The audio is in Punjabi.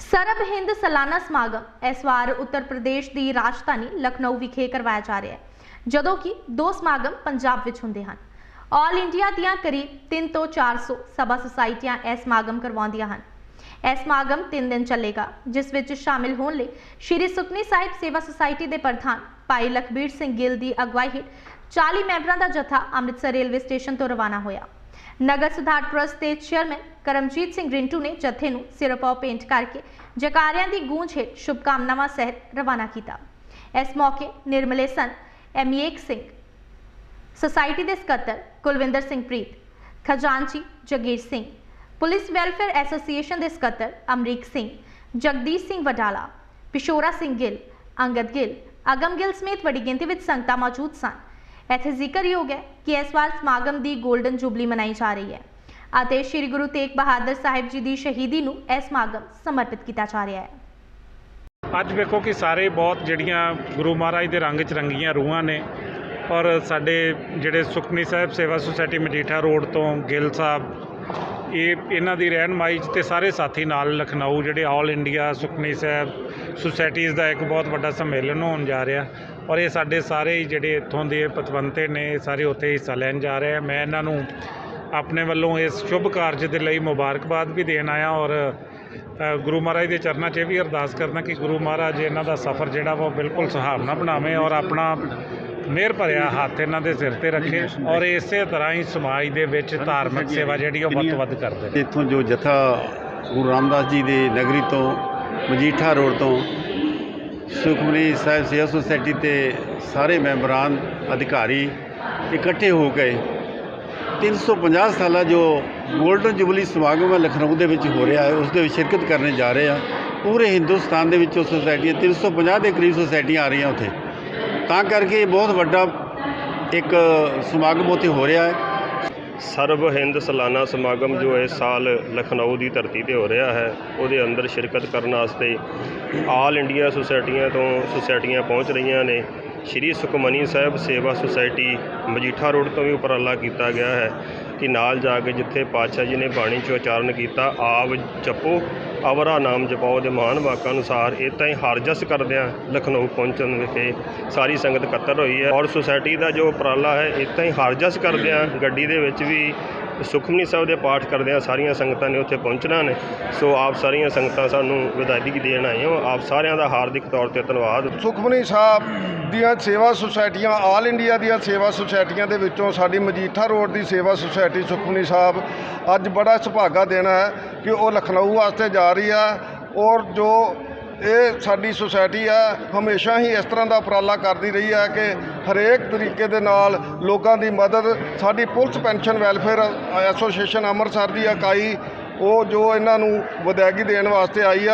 ਸਰਬ ਹਿੰਦ ਸਾਲਾਨਾ ਸਮਾਗਮ ਇਸ ਵਾਰ ਉੱਤਰ ਪ੍ਰਦੇਸ਼ ਦੀ ਰਾਜਧਾਨੀ ਲਖਨਊ ਵਿਖੇ ਕਰਵਾਇਆ ਜਾ ਰਿਹਾ ਹੈ, ਜਦੋਂ ਕਿ ਦੋ ਸਮਾਗਮ ਪੰਜਾਬ ਵਿੱਚ ਹੁੰਦੇ ਹਨ। ਆਲ ਇੰਡੀਆ ਦੀਆਂ ਕਰੀਬ 3 ਤੋਂ 400 ਸਭਾ ਸੁਸਾਇਟੀਆਂ ਇਹ ਸਮਾਗਮ ਕਰਵਾਉਂਦੀਆਂ ਹਨ। ਇਹ ਸਮਾਗਮ 3 ਦਿਨ ਚੱਲੇਗਾ, ਜਿਸ ਵਿੱਚ ਸ਼ਾਮਿਲ ਹੋਣ ਲਈ ਸ਼੍ਰੀ ਸੁਖਨੀ ਸਾਹਿਬ ਸੇਵਾ ਸੁਸਾਇਟੀ ਦੇ ਪ੍ਰਧਾਨ ਭਾਈ ਲਖਬੀਰ ਸਿੰਘ ਗਿੱਲ ਦੀ ਅਗਵਾਈ ਹੇਠ 40 ਮੈਂਬਰਾਂ ਦਾ ਜਥਾ ਅੰਮ੍ਰਿਤਸਰ ਰੇਲਵੇ ਸਟੇਸ਼ਨ ਤੋਂ ਰਵਾਨਾ ਹੋਇਆ। ਨਗਰ ਸੁਧਾਰ ਟਰਸਟ ਦੇ ਚੇਅਰਮੈਨ ਕਰਮਜੀਤ ਸਿੰਘ ਰਿੰਟੂ ਨੇ ਜਥੇ ਨੂੰ ਸਿਰਪਾਓ ਪੇਂਟ ਕਰਕੇ ਜਕਾਰਿਆਂ ਦੀ ਗੂੰਜ ਹੇਠ ਸ਼ੁਭਕਾਮਨਾਵਾਂ ਸਹਿਤ ਰਵਾਨਾ ਕੀਤਾ ਇਸ ਮੌਕੇ ਨਿਰਮਲੇ ਸਨ ਐਮਏਕ ਸਿੰਘ ਸੁਸਾਇਟੀ ਦੇ ਸਕੱਤਰ ਕੁਲਵਿੰਦਰ ਸਿੰਘ ਪ੍ਰੀਤ ਖਜ਼ਾਨਚੀ Jagir Singh police welfare association ਦੇ ਸਕੱਤਰ ਅਮਰੀਕ ਸਿੰਘ ਜਗਦੀਸ਼ ਸਿੰਘ ਵਡਾਲਾ ਪਿਸ਼ੋਰਾ ਸਿੰਘ ਗਿੱਲ ਅੰਗਦ ਗਿੱਲ ਅਗਮ ਗਿੱਲ ਸਮੇਤ ਵੱਡੀ ਗਿਣਤੀ ਵਿੱਚ ਸੰਗਤਾਂ ਮੌਜੂਦ ਸਨ ਇੱਥੇ ਜ਼ਿਕਰਯੋਗ ਹੈ ਕਿ ਇਸ ਵਾਰ ਸਮਾਗਮ ਦੀ 골ਡਨ ਜੁਬਲੀ ਮਨਾਈ ਜਾ ਰਹੀ ਹੈ ਅਤੇ ਸ੍ਰੀ ਗੁਰੂ ਤੇਗ ਬਹਾਦਰ ਸਾਹਿਬ ਜੀ ਦੀ ਸ਼ਹੀਦੀ ਨੂੰ ਇਹ ਸਮਾਗਮ ਸਮਰਪਿਤ ਕੀਤਾ ਜਾ ਰਿਹਾ ਹੈ। ਅੱਜ ਵੇਖੋ ਕਿ ਸਾਰੇ ਬਹੁਤ ਜਿਹੜੀਆਂ ਗੁਰੂ ਮਹਾਰਾਜ ਦੇ ਰੰਗ 'ਚ ਰੰਗੀਆਂ ਰੂਹਾਂ ਨੇ ਔਰ ਸਾਡੇ ਜਿਹੜੇ ਸੁਖਨੀ ਸਾਹਿਬ ਸੇਵਾ ਸੁਸਾਇਟੀ ਮਜੀਠਾ ਰੋਡ ਤੋਂ ਗਿੱਲ ਸਾਹਿਬ, ਇਹ ਇਹਨਾਂ ਦੀ ਰਹਿਨਮਾਈ 'ਚ ਤੇ ਸਾਰੇ ਸਾਥੀ ਨਾਲ ਲਖਨਊ, ਜਿਹੜੇ all India Sukhmani Sahib societies ਦਾ ਇੱਕ ਬਹੁਤ ਵੱਡਾ ਸੰਮੇਲਨ ਹੋਣ ਜਾ ਰਿਹਾ। ਔਰ ਇਹ ਸਾਡੇ ਸਾਰੇ ਹੀ ਜਿਹੜੇ ਇੱਥੋਂ ਦੇ ਪਤਵੰਤੇ ਨੇ ਇਹ ਸਾਰੇ ਉੱਥੇ ਹਿੱਸਾ ਲੈਣ ਜਾ ਰਹੇ ਆ। ਮੈਂ ਇਹਨਾਂ ਨੂੰ ਆਪਣੇ ਵੱਲੋਂ ਇਸ ਸ਼ੁਭ ਕਾਰਜ ਦੇ ਲਈ ਮੁਬਾਰਕਬਾਦ ਵੀ ਦੇਣ ਆਇਆ ਔਰ ਗੁਰੂ ਮਹਾਰਾਜ ਦੇ ਚਰਨਾਂ 'ਚ ਵੀ ਅਰਦਾਸ ਕਰਨਾ ਕਿ ਗੁਰੂ ਮਹਾਰਾਜ ਇਹਨਾਂ ਦਾ ਸਫ਼ਰ ਜਿਹੜਾ ਵਾ ਉਹ ਬਿਲਕੁਲ ਸੁਹਾਵਣਾ ਬਣਾਵੇ ਔਰ ਆਪਣਾ ਮਿਹਰ ਭਰਿਆ ਹੱਥ ਇਹਨਾਂ ਦੇ ਸਿਰ ਤੇ ਰੱਖੇ ਔਰ ਇਸੇ ਤਰ੍ਹਾਂ ਹੀ ਸਮਾਜ ਦੇ ਵਿੱਚ ਧਾਰਮਿਕ ਸੇਵਾ ਜਿਹੜੀ ਉਹ ਵੱਧ ਤੋਂ ਵੱਧ ਕਰਦੇ ਇੱਥੋਂ ਜੋ ਜਥਾ ਗੁਰੂ ਰਾਮਦਾਸ ਜੀ ਦੇ ਨਗਰੀ ਤੋਂ ਮਜੀਠਾ ਰੋਡ ਤੋਂ ਸੁਖਮਨੀ ਸਾਹਿਬ ਸੇਵਾ ਸੁਸਾਇਟੀ ਤੇ ਸਾਰੇ ਮੈਂਬਰਾਨ ਅਧਿਕਾਰੀ ਇਕੱਠੇ ਹੋ ਗਏ 350 ਸਾਲਾ ਜੋ 골ਡਨ ਜੁਬਲੀ ਸਮਾਗਮ ਹੈ ਲਖਨਊ ਦੇ ਵਿੱਚ ਹੋ ਰਿਹਾ ਹੈ, ਉਸ ਦੇ ਵਿੱਚ ਸ਼ਿਰਕਤ ਕਰਨ ਜਾ ਰਹੇ ਆ ਪੂਰੇ ਹਿੰਦੁਸਤਾਨ ਦੇ ਵਿੱਚੋਂ ਸੁਸਾਇਟੀਆਂ 350 ਦੇ ਕਰੀਬ ਸੁਸਾਇਟੀਆਂ ਆ ਰਹੀਆਂ ਉੱਥੇ। ਤਾਂ ਕਰਕੇ ਇਹ ਬਹੁਤ ਵੱਡਾ ਇੱਕ ਸਮਾਗਮ ਉੱਥੇ ਹੋ ਰਿਹਾ ਹੈ। ਸਰਬ ਹਿੰਦ ਸਾਲਾਨਾ ਸਮਾਗਮ ਜੋ ਇਸ ਸਾਲ ਲਖਨਊ ਦੀ ਧਰਤੀ ਤੇ ਹੋ ਰਿਹਾ ਹੈ, ਉਹਦੇ ਅੰਦਰ ਸ਼ਿਰਕਤ ਕਰਨ ਵਾਸਤੇ ਆਲ ਇੰਡੀਆ ਸੁਸਾਇਟੀਆਂ ਤੋਂ ਸੁਸਾਇਟੀਆਂ ਪਹੁੰਚ ਰਹੀਆਂ ਨੇ। ਸ਼੍ਰੀ ਸੁਖਮਨੀ ਸਾਹਿਬ ਸੇਵਾ ਸੁਸਾਇਟੀ ਮਜੀਠਾ ਰੋਡ ਤੋਂ ਵੀ ਉਪਰਾਲਾ ਕੀਤਾ ਗਿਆ ਹੈ। ਕਿ ਨਾਲ ਜਾ ਕੇ ਜਿੱਥੇ ਪਾਤਸ਼ਾਹ ਜੀ ਨੇ ਬਾਣੀ 'ਚ ਉਚਾਰਨ ਕੀਤਾ, ਆਪ ਜਪੋ, ਅਵਰਾ ਨਾਮ ਜਪਾਓ ਦੇ ਮਹਾਨ ਵਾਕਾਂ ਅਨੁਸਾਰ ਇਤਾਂ ਹੀ ਹਰਜਸ ਕਰਦਿਆਂ ਲਖਨਊ ਪਹੁੰਚਣ ਵਿਖੇ। ਸਾਰੀ ਸੰਗਤ ਇਕੱਤਰ ਹੋਈ ਹੈ ਔਰ ਸੁਸਾਇਟੀ ਦਾ ਜੋ ਉਪਰਾਲਾ ਹੈ ਇਤਾਂ ਹੀ ਹਰਜਸ ਕਰਦਿਆਂ ਗੱਡੀ ਦੇ ਵਿੱਚ ਵੀ ਸੁਖਮਨੀ ਸਾਹਿਬ ਦੇ ਪਾਠ ਕਰਦਿਆਂ ਸਾਰੀਆਂ ਸੰਗਤਾਂ ਨੇ ਉੱਥੇ ਪਹੁੰਚਣਾ ਨੇ। ਸੋ ਆਪ ਸਾਰੀਆਂ ਸੰਗਤਾਂ ਸਾਨੂੰ ਵਿਦਾਇਗੀ ਦੇਣ ਆਏ ਹੋ। ਆਪ ਸਾਰਿਆਂ ਦਾ ਹਾਰਦਿਕ ਤੌਰ ਤੇ ਧੰਨਵਾਦ। ਸੁਖਮਨੀ ਸਾਹਿਬ ਦੀਆਂ ਸੇਵਾ ਸੁਸਾਇਟੀਆਂ, ਆਲ ਇੰਡੀਆ ਦੀਆਂ ਸੇਵਾ ਸੁਸਾਇਟੀਆਂ ਦੇ ਵਿੱਚੋਂ ਸਾਡੀ ਮਜੀਠਾ ਰੋਡ ਦੀ ਸੇਵਾ ਸੁਸਾਇਟੀ ਸੁਖਮਨੀ ਸਾਹਿਬ ਅੱਜ ਬੜਾ ਸੁਭਾਗਾ ਦੇਣਾ ਹੈ ਕਿ ਉਹ ਲਖਨਊ ਵਾਸਤੇ ਜਾ ਰਹੀ ਹੈ ਔਰ ਜੋ ਇਹ ਸਾਡੀ ਸੁਸਾਇਟੀ ਹੈ ਹਮੇਸ਼ਾ ਹੀ ਇਸ ਤਰ੍ਹਾਂ ਦਾ ਉਪਰਾਲਾ ਕਰਦੀ ਰਹੀ ਹੈ ਕਿ ਹਰੇਕ ਤਰੀਕੇ ਦੇ ਨਾਲ ਲੋਕਾਂ ਦੀ ਮਦਦ, ਸਾਡੀ police pension welfare association Amritsar ਦੀ ਇਕਾਈ, ਉਹ ਜੋ ਇਹਨਾਂ ਨੂੰ ਵਿਦਾਇਗੀ ਦੇਣ ਵਾਸਤੇ ਆਈ ਆ